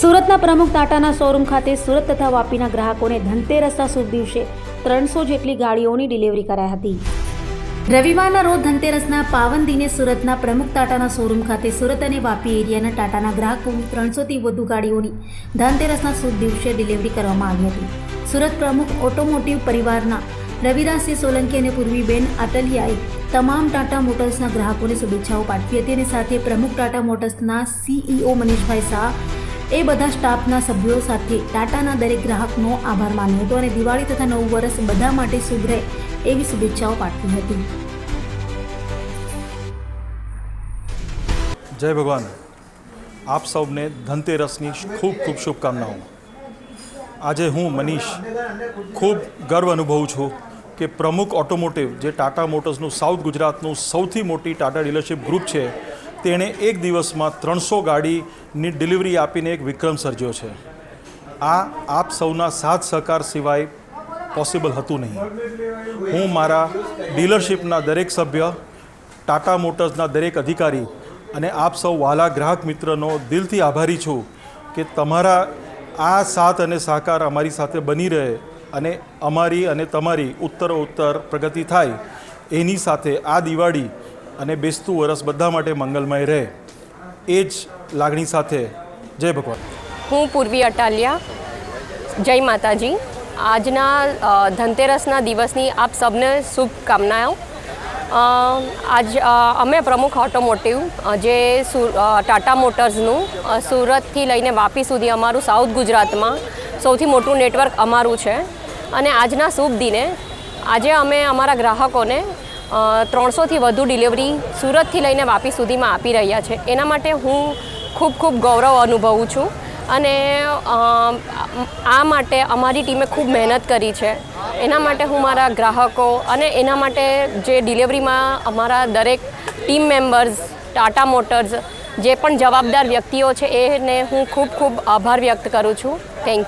સુરતના પ્રમુખ ટાટાના શોરૂમ ખાતે સુરત તથા વાપીના ગ્રાહકોને ધનતેરસના શુભ દિવસે ત્રણસો જેટલી ગાડીઓની ડિલિવરી કરાઈ હતી. રવિવારના રોજ ધનતેરસના પાવન દિને સુરતના પ્રમુખ ટાટાના શોરૂમ ખાતે સુરત અને વાપી એરિયાના ટાટાના ગ્રાહકોની ત્રણસોથી વધુ ગાડીઓની ધનતેરસના શુભ દિવસે ડિલિવરી કરવામાં આવી હતી. સુરત પ્રમુખ ઓટોમોટિવ પરિવારના રવિદાસસિંહ સોલંકી અને પૂર્વીબેન આટલિયાએ તમામ ટાટા મોટર્સના ગ્રાહકોને શુભેચ્છાઓ પાઠવી હતી અને સાથે પ્રમુખ ટાટા મોટર્સના સીઈઓ મનીષભાઈ શાહ એ બધા સ્ટાફના સભ્યો સાથે ટાટાના દરેક ગ્રાહકનો આભાર માન્યો હતો અને દિવાળી તથા નવું વર્ષ બધા માટે શુભ રહે એવી શુભેચ્છાઓ પાઠવી હતી. જય ભગવાન. આપ સૌને ધનતેરસની ખૂબ ખૂબ શુભકામનાઓ. આજે હું મનીષ ખૂબ ગર્વ અનુભવું છું કે પ્રમુખ ઓટોમોટિવ, જે ટાટા મોટર્સનું સાઉથ ગુજરાતનું સૌથી મોટી ટાટા ડીલરશિપ ગ્રુપ છે તેણે એક દિવસમાં ત્રણસો ગાડીની ડિલિવરી આપીને એક વિક્રમ સર્જ્યો છે. આ આપ સૌના સાથ સહકાર સિવાય પોસિબલ હતું નહીં. હું મારા ડીલરશિપના દરેક સભ્ય, ટાટા મોટર્સના દરેક અધિકારી અને આપ સૌ વાલા ગ્રાહક મિત્રનો દિલથી આભારી છું કે તમારા આ સાથ અને સહકાર અમારી સાથે બની રહે અને અમારી અને તમારી ઉત્તરોત્તર પ્રગતિ થાય. એની સાથે આ દિવાળી અને બેસતું વરસ બધા માટે મંગલમય રહે. એ જ લાગણી સાથે જય ભગવાન. હું પૂર્વી અટાલિયા. જય માતાજી. આજના ધનતેરસના દિવસની આપ સૌને શુભકામનાઓ. આજ અમે પ્રમુખ ઓટોમોટિવ જે સુર ટાટા મોટર્સનું સુરતથી લઈને વાપી સુધી અમારું સાઉથ ગુજરાતમાં સૌથી મોટું નેટવર્ક અમારું છે. અને આજના શુભ દિને આજે અમે અમારા ગ્રાહકોને ત્રણસોથી વધુ ડિલિવરી સુરતથી લઈને વાપી સુધીમાં આપી રહ્યા છે. એના માટે હું ખૂબ ખૂબ ગૌરવ અનુભવું છું અને આ માટે અમારી ટીમે ખૂબ મહેનત કરી છે. એના માટે હું મારા ગ્રાહકો અને એના માટે જે ડિલિવરીમાં અમારા દરેક ટીમ મેમ્બર્સ, ટાટા મોટર્સ, જે પણ જવાબદાર વ્યક્તિઓ છે, એને હું ખૂબ ખૂબ આભાર વ્યક્ત કરું છું. થેન્ક